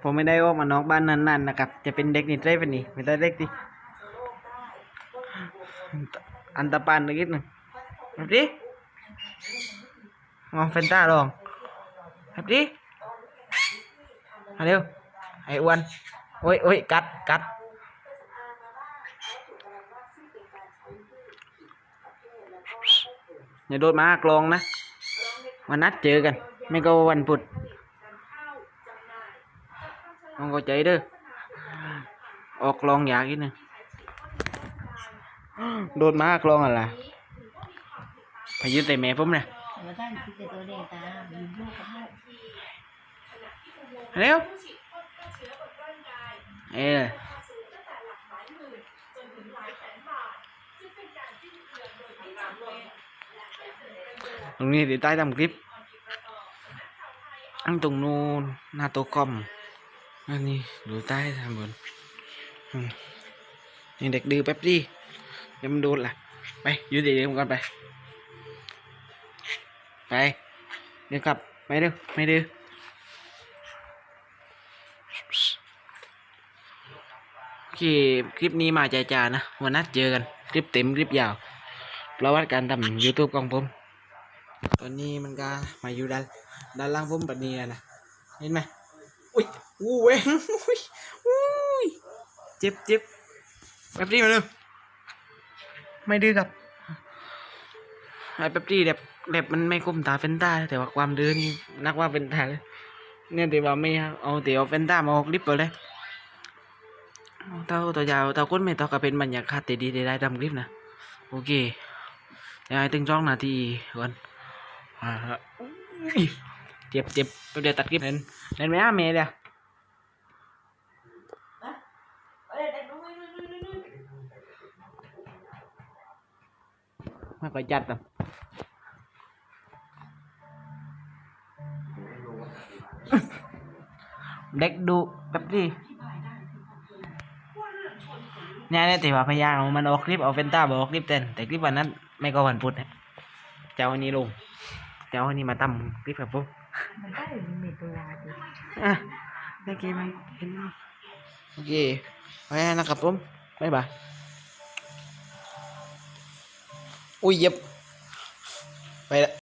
ผมไม่ได้ออกมานอกบ้านนานๆนะครับ จะเป็นเด็กนิสัยแบบนี้ไม่ได้เด็กดิอันตรปานนิดหนึ่งแบบนี้มองเฟนต้าลองแบบนี้มาเร็วไอ้อ้วนโอ้ยโอ้ยกัดกัดอย่าโดดมากลองนะวันนัดเจอกัน ไม่ก็วันพุธ ต้องเข้าใจเด้อ ออกลองอยากนิดนึง โดดมากลองอะไรพายุแต่แม่ผมนะแล้วท่านคิดแต่ตัวเด็กตาอยู่ลูกกับลูกเร็วเออตรงนี้เดี๋ยวใต้ทำคลิปอันตรงนู้นหน้าโต๊ะคอม อันนี้ดูใต้ทำบนอืมนี่เด็กดื้อแป๊บดิเดี๋ยวมันโดนล่ะ ไปอยืดเดีๆกันไป ไป เดี๋ยวกลับไม่ดื้อไม่ดื้อโอเคคลิปนี้มาใจ่านะ วันนัดเจอกัน คลิปเต็ม คลิปยาว ประวัติการทำ YouTube ของผม ตอนนี้มันก็มาอยู่ด้านด้านล่างผมแบบนี้นะ เห็นไหมอุ้ย อู้เว้ยอุ้ยอุ้ยเจ็บเจ็บแบบนี้มาเลยไม่ดื้อครับไอ้แบบนี้แบบแบบมันไม่คุ้มตาเฟนต้าแต่ว่าความดื้อนี่นักว่าเป็นตาเลยเนี่ยแต่ว่าไม่เอาแต่เอาเฟนต้ามาออกลิปไปเลยเอาเต้าตัวยาวเต้าก้นไม่เต้าก็เป็นบรรยากาศแต่ดีได้ได้ดำคลิปนะโอเคเดี๋ยวให้ถึงช่องนาทีก่อนอ่าฮะอุ้ยเจ็บเจ็บแป๊บเดี๋ยวตัดคลิปเล่นเล่นไหมอะเมย์เดี๋ยว ไม่ค่อยจัดหรอกเด็กดูแป๊บดิเนี่ยเนี่ยแต่ว่าพยายามมันออกคลิปเอาเฟนต้าบอกคลิปเต้นแต่คลิปวันนั้น ไม่ก็วันพุธเนี่ยเจ้าอันนี้ลงเจ้าอันนี้มาตั้มคลิปกับผมมันได้มีตัวดิอะได้เกมไหมเห็นไหมโอเคไว้นะครับผมบ๊ายบาย อุ้ยเย็บไปละ